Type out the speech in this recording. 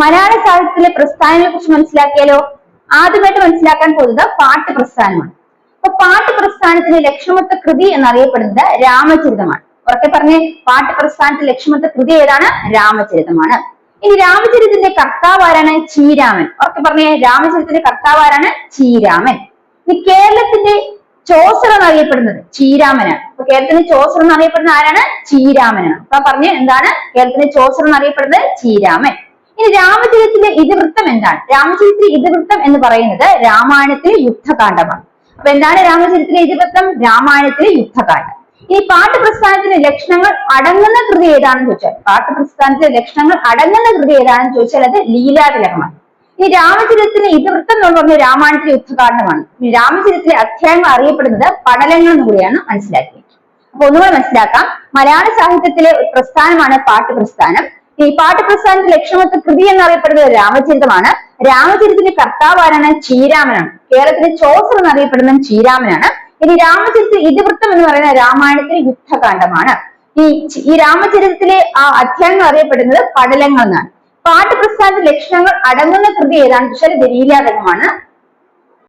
മലയാള സാഹിത്യത്തിലെ പ്രസ്ഥാനങ്ങളെ കുറിച്ച് മനസ്സിലാക്കിയാലോ? ആദ്യമായിട്ട് മനസ്സിലാക്കാൻ പോകുന്നത് പാട്ട് പ്രസ്ഥാനമാണ്. അപ്പൊ പാട്ട് പ്രസ്ഥാനത്തിന്റെ ലക്ഷ്യമൊത്ത കൃതി എന്നറിയപ്പെടുന്നത് രാമചരിതമാണ്. ഉറക്കെ പറഞ്ഞേ പാട്ട് പ്രസ്ഥാനത്തിന്റെ ലക്ഷ്യമൊത്ത കൃതി ഏതാണ്? രാമചരിതമാണ്. ഇനി രാമചരിതത്തിന്റെ കർത്താവ് ആരാണ്? ചീരാമൻ ഉറക്കെ പറഞ്ഞേ രാമചരിതത്തിന്റെ കർത്താവ് ആരാണ്? ചീരാമൻ ഇനി കേരളത്തിന്റെ ചോസർ എന്നറിയപ്പെടുന്നത് ചീരാമനാണ് അപ്പൊ കേരളത്തിന്റെ ചോസർ എന്നറിയപ്പെടുന്ന ആരാണ്? ചീരാമനാണ് അപ്പൊ പറഞ്ഞ് എന്താണ്? കേരളത്തിന്റെ ചോസർ എന്നറിയപ്പെടുന്നത് ചീരാമൻ ഇനി ഇതിവൃത്തം എന്താണ്? രാമചരിത്ര ഇതിവൃത്തം എന്ന് പറയുന്നത് രാമായണത്തിലെ യുദ്ധകാന്ഡമാണ്. അപ്പൊ എന്താണ് രാമചരിത്രത്തിലെ ഇതിവൃത്തം? രാമായണത്തിലെ യുദ്ധകാന്ഡം. ഈ പാട്ട് ലക്ഷണങ്ങൾ അടങ്ങുന്ന കൃതി ഏതാണെന്ന് ചോദിച്ചാൽ പാട്ട് ലക്ഷണങ്ങൾ അടങ്ങുന്ന കൃതി ഏതാണെന്ന് ചോദിച്ചാൽ അത് ലീലാതിലകമാണ്. ഈ രാമചരിതത്തിന് ഇതിവൃത്തം എന്ന് പറഞ്ഞ രാമായണത്തിലെ യുദ്ധകാന്ഡമാണ്. രാമചരിത്രത്തിലെ അധ്യായങ്ങൾ അറിയപ്പെടുന്നത് പടലങ്ങൾ എന്ന് കൂടിയാണ് മനസ്സിലാക്കിയത്. അപ്പൊ ഒന്നുകൂടെ മനസ്സിലാക്കാം. മലയാള സാഹിത്യത്തിലെ പ്രസ്ഥാനമാണ് പാട്ട് പ്രസ്ഥാനം. ഈ പാഠപ്രസ്ഥാനത്തിൽ ലക്ഷ്യമൊത്ത കൃതി എന്നറിയപ്പെടുന്നത് രാമചരിതമാണ്. രാമചരിതത്തിന്റെ കർത്താവ് ആരാണ്? ചീരാമനാണ് കേരളത്തിലെ ചോസർ എന്നറിയപ്പെടുന്നത് ചീരാമനാണ് ഇനി രാമചരിത ഇതിവൃത്തം എന്ന് പറയുന്ന രാമായണത്തിലെ യുദ്ധകാന്ഡമാണ് ഈ ഈ രാമചരിതത്തിലെ ആ അധ്യായങ്ങൾ അറിയപ്പെടുന്നത് പടലങ്ങൾ എന്നാണ്. പാഠപ്രസ്ഥാനത്തിന്റെ പ്രസ്ഥാനത്തിന്റെ ലക്ഷണങ്ങൾ അടങ്ങുന്ന കൃതി ഏതാണെന്ന് വെച്ചാൽ ദലീലാതകമാണ്